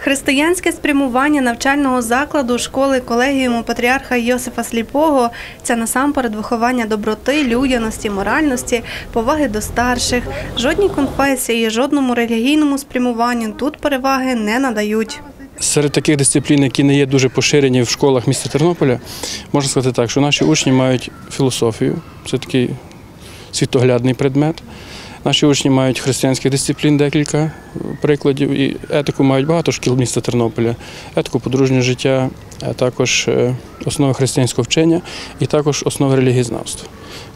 Християнське спрямування навчального закладу школи колегіуму патріарха Йосифа Сліпого це насамперед виховання доброти, людяності, моральності, поваги до старших. Жодній конфесії, жодному релігійному спрямуванню тут переваги не надають. Серед таких дисциплін, які не є дуже поширені в школах міста Тернополя, можна сказати так, що наші учні мають філософію, це такий світоглядний предмет. Наші учні мають християнських дисциплін декілька прикладів, і етику мають багато шкіл міста Тернополя, етику подружнього життя, а також е, основи християнського вчення і також основи релігієзнавства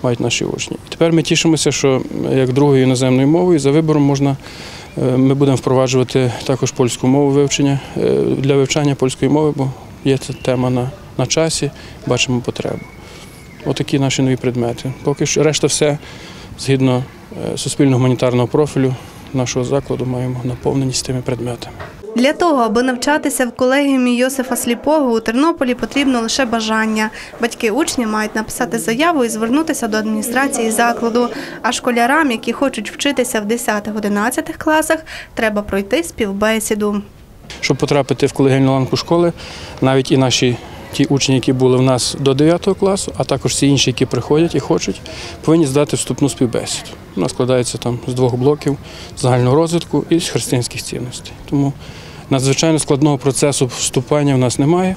мають наші учні. Тепер ми тішимося, що як другою іноземною мовою за вибором можна Е, Ми будемо впроваджувати також польську мову вивчення е, для вивчання польської мови, бо є ця тема на, на часі, бачимо потребу. Отакі наші нові предмети. Поки що решта все згідно суспільно-гуманітарного профілю нашого закладу маємо наповненість тими предметами. Для того, аби навчатися в колегіумі Йосифа Сліпого у Тернополі, потрібно лише бажання. Батьки учня мають написати заяву і звернутися до адміністрації закладу. А школярам, які хочуть вчитися в 10-11 класах, треба пройти співбесіду. Щоб потрапити в колегіальну ланку школи, навіть і наші ті учні, які були в нас до 9 класу, а також всі інші, які приходять і хочуть, повинні здати вступну співбесіду. Вона складається там з двох блоків загального розвитку і з християнських цінностей. Тому надзвичайно складного процесу вступання в нас немає,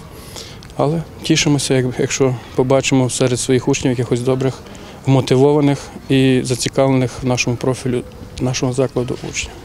але тішимося, якщо побачимо серед своїх учнів якихось добрих, вмотивованих і зацікавлених в нашому профілю нашого закладу учнів.